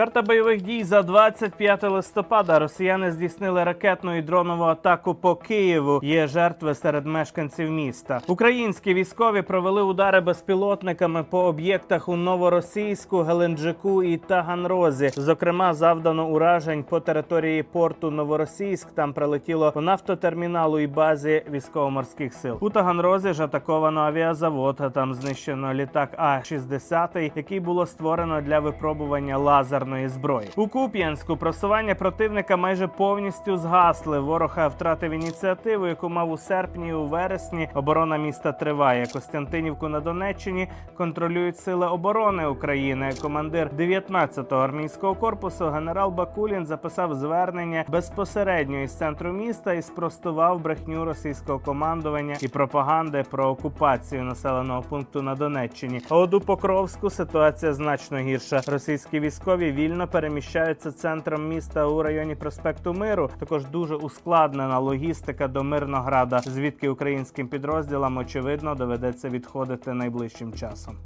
Карта бойових дій за 25 листопада. Росіяни здійснили ракетну і дронову атаку по Києву. Є жертви серед мешканців міста. Українські військові провели удари безпілотниками по об'єктах у Новоросійську, Геленджику і Таганрозі. Зокрема, завдано уражень по території порту Новоросійськ. Там прилетіло по нафтотерміналу і базі військово-морських сил. У Таганрозі ж атаковано авіазавод. а Там знищено літак А-60, який було створено для випробування лазерної зброї. У Куп'янську просування противника майже повністю згасли. Ворог втратив ініціативу, яку мав у серпні і у вересні. Оборона міста триває. Костянтинівку на Донеччині контролюють сили оборони України. Командир 19-го армійського корпусу генерал Бакулін записав звернення безпосередньо із центру міста і спростував брехню російського командування і пропаганди про окупацію населеного пункту на Донеччині. А от у Покровську ситуація значно гірша. Російські військові вільно переміщаються центром міста у районі проспекту Миру. Також дуже ускладнена логістика до Мирнограда, звідки українським підрозділам очевидно доведеться відходити найближчим часом.